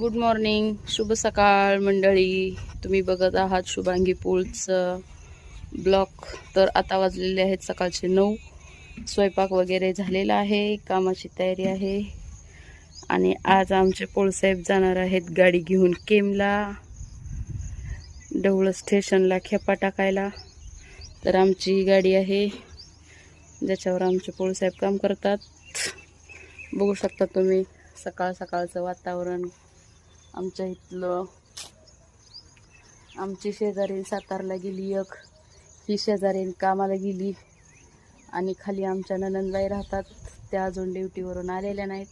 Good morning शुभ सकाळ मंडळी. तुम्ही बघत आहात शुभांगी पूलचं ब्लॉक तर आता वाजलेले आहेत सकाळचे नऊ. स्वयंपाक वगैरे झालेला आहे. कामाची तयारी आहे. आणि आज आमचे पोळसाहेब जाणार आहेत गाडी घेऊन केमला. ढवळ स्टेशनला खेपा टाकायला. तर आमची गाडी आहे ज्याच्यावर आमचे पोळसाहेब काम करतात. बघू शकता तुम्ही सकाळ सकाळचं वातावरण. आमच्या इथलं आमची शेजारी सातारला गेली एक. ही शेजारी कामाला गेली. आणि खाली आमच्या ननंदबाई राहतात. त्या अजून ड्युटीवरून आलेल्या नाहीत.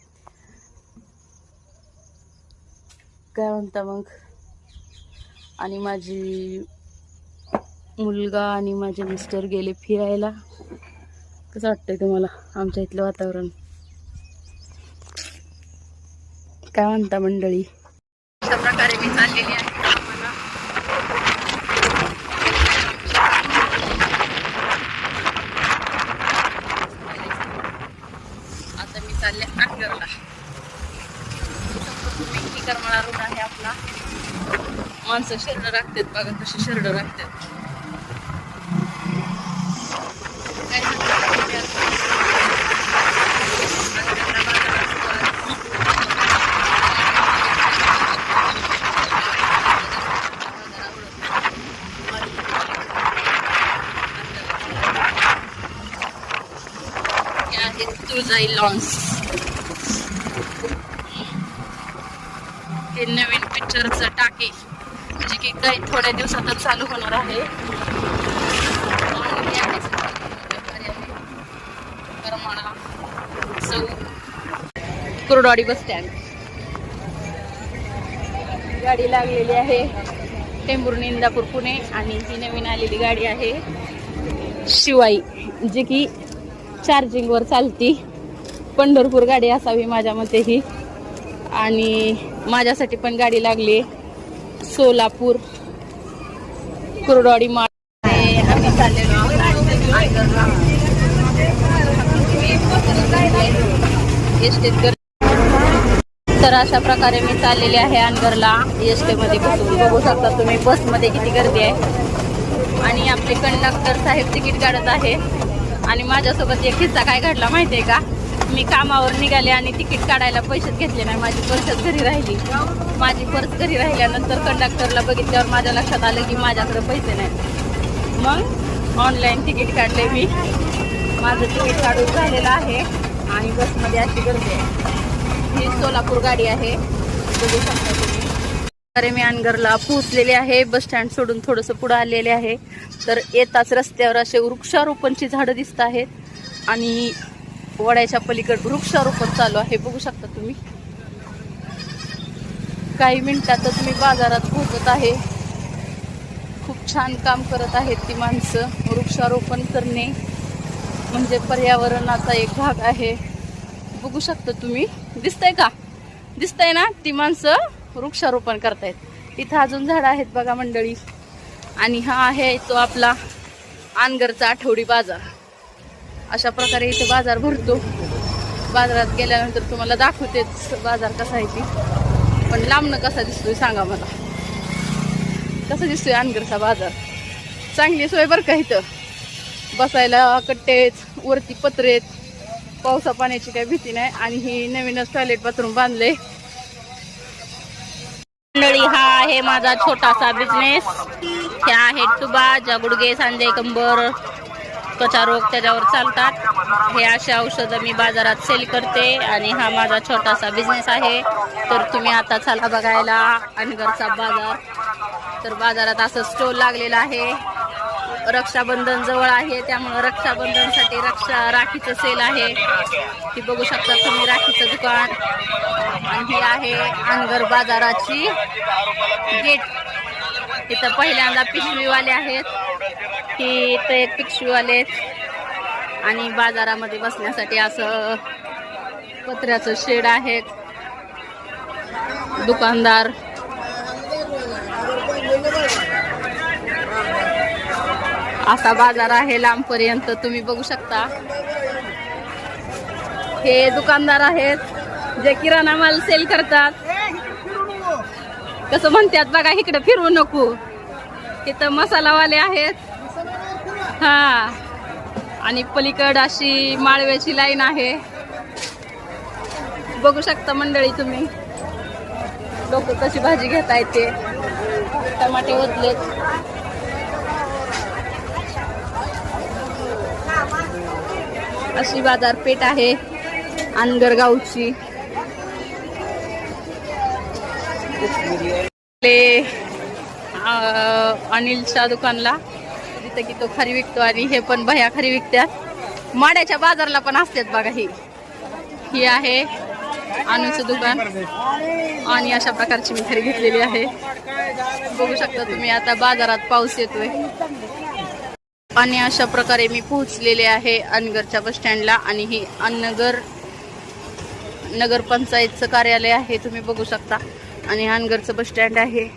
काय म्हणता मग? आणि माझी मुलगा आणि माझे मिस्टर गेले फिरायला. कसं वाटतंय तुम्हाला आमच्या इथलं वातावरण? काय म्हणता मंडळी? अशा प्रकारे मी चाललेली आहे. कामाला. आता मी चालले अनगरला करमाळा रोड आहे आपला. माणसं शर्ट राखतात बघा कशी शर्ट राखतात. आहे तुळजाई लॉन्स हे नवीन पिक्चरचं टाके. जे की काही थोड्या दिवसातच चालू होणार आहे. आहे. कुरडवाडी बस स्टँड गाडी लागलेली आहे. टेंभुर्णी इंदापूर पुणे आणि ही नवीन आलेली गाडी आहे शिवाई. जी की चार्जिंगवर चालती. पंढरपूर गाडी असावी माझ्या मते ही आणि माझ्यासाठी पण गाडी लागली. सोलापूर कुरडवाडी मा आम्ही चाललेलो आहोत. तर अशा प्रकारे मी चाललेले आहे अनगरला एसमध्ये बसून बघू शकता तुम्ही बसमध्ये किती गर्दी आहे. आणि आपले कंडक्टर साहेब तिकीट काढत आहे. आणि माझ्यासोबत एक किस्सा काय घडला आहे का? मी कामावर निघाले आणि तिकीट काढायला पैसेच घेतले नाही. माझी पर्सच घरी राहिली. माझी पर्स घरी राहिल्यानंतर कंडक्टरला बघितल्यावर माझ्या लक्षात आलं की माझ्याकडे पैसे नाहीत. मग ऑनलाईन तिकीट काढले मी. माझं तिकीट काढून झालेलं आहे आणि बसमध्ये अशी गर्दी आहे. ही सोलापूर गाडी आहे. बघू शकता तुम्ही. अरे मी अनगरला पोहोचलेले आहे. बस स्टँड सोडून थोडंसं पुढं आलेले आहे. तर येताच रस्त्यावर असे वृक्षारोपणची झाडं दिसत आहेत. आणि वड्याच्या पलीकड वृक्षारोपण चालू आहे. बघू शकता तुम्ही. काही मिनिटातच मी बाजारात पोहोचत आहे. खूप छान काम करत आहेत ती माणसं. वृक्षारोपण करणे म्हणजे पर्यावरणाचा एक भाग आहे. बघू शकता तुम्ही. दिसतंय का? दिसतंय ना ती माणसं? वृक्षारोपण करतायत. इथं अजून झाडं आहेत बघा मंडळी. आणि हा आहे तो आपला आनगरचा आठवडी बाजार. अशा प्रकारे इथे बाजार भरतो. बाजारात गेल्यानंतर तुम्हाला दाखवतेच बाजार कसा आहे ती. पण लांबणं कसा दिसतोय सांगा मला. कसा दिसतोय अनगरचा बाजार? चांगली सोय बरं का इथं. बसायला कट्टेच वरती पत्रेत पावसा पाण्याची काही भीती नाही. आणि ही नवीनच टॉयलेट बाथरूम बांधले मंडळी हा आहे माझा छोटासा बिझनेस हे आहे तुबा ज्या गुडगे सांजे कंबर त्वचा रोग त्याच्यावर चालतात. हे असे औषधं मी बाजारात सेल करते आणि हा माझा छोटासा बिझनेस आहे. तर तुम्ही आता चला बघायला अनगरचा बाजार. तर बाजारात असं स्टोल लागलेला आहे. रक्षाबंधन जवळ आहे त्यामुळे रक्षाबंधनसाठी रक्षा राखीचं सेल आहे. ती बघू शकता तुम्ही राखीचं दुकान. आणि ही आहे अंगर बाजाराची गेट. इथं पहिल्यांदा पिशवीवाले आहेत. ही इथं एक पिशवीवाले आहेत. आणि बाजारामध्ये बसण्यासाठी असं पत्र्याचं शेड आहेत दुकानदार असा बाजार आहे लांबपर्यंत तुम्ही बघू शकता. हे दुकानदार आहेत जे किराणा माल सेल करतात. कसं म्हणतात बघा इकडे फिरवू नको. इथं मसालावाले आहेत. हा. आणि पलीकड अशी माळव्याची लाईन आहे. बघू शकता मंडळी तुम्ही. लोक कशी भाजी घेता येते टमाटे ओतलेत. अशी बाजारपेठ आहे अनगरगावची अनिलच्या दुकानला. जिथं की तो खरी विकतो आणि हे पण भया खरी विकतात माड्याच्या बाजारला पण असतात बघा ही. ही आहे अनुचं दुकान. आणि अशा प्रकारची मी खरी घेतलेली आहे. बघू शकता तुम्ही आता बाजारात पाऊस येतोय. आणि अशा प्रकारे मी पोहोचलेले आहे अनगरच्या बस स्टँडला आणि ही अनगर नगरपंचायतचं कार्यालय आहे तुम्ही बघू शकता. आणि अनगरचं बस स्टँड आहे.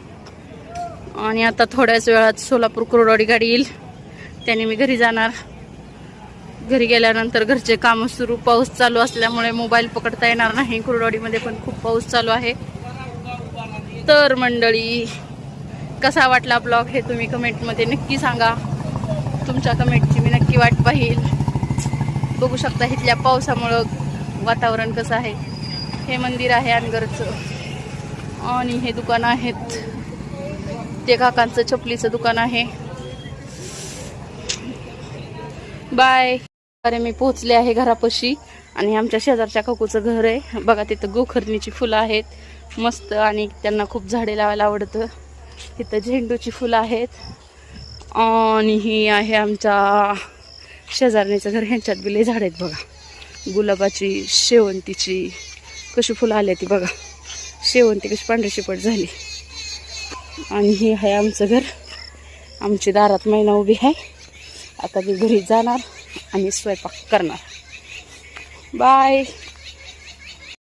आणि आता थोड्याच वेळात सोलापूर कुरडवाडी गाडी येईल. त्याने मी घरी जाणार. घरी गेल्यानंतर घरचे कामं सुरू. पाऊस चालू असल्यामुळे मोबाईल पकडता येणार नाही. कुरडवाडीमध्ये पण खूप पाऊस चालू आहे. तर मंडळी कसा वाटला ब्लॉग हे तुम्ही कमेंटमध्ये नक्की सांगा. तुमच्या कमेंटची मी नक्की वाट पाहिल. बघू शकता इथल्या पावसामुळं वातावरण कसं आहे. हे मंदिर आहे अनगरचं. आणि हे दुकान आहेत. ते काकांचं चपलीचं दुकान आहे. बाय. अरे मी पोहोचले आहे घरापाशी. आणि आमच्या शेजारच्या काकूचं घर आहे. बघा तिथं गोखरणीची फुलं आहेत. मस्त आणि त्यांना खूप झाडे लावायला आवडतं. तिथं झेंडूची फुलं आहेत. आणि ही आहे आमच्या शेजारणीचं घर ह्यांच्यात बिले झाड आहेत बघा. गुलाबाची शेवंतीची कशी फुलं आली ती बघा. शेवंती कशी पांढरी शिपट झाली. आणि ही आहे आमचं घर. आमची दारात महिना उभी आहे. आता मी घरी जाणार आणि स्वयंपाक करणार. बाय.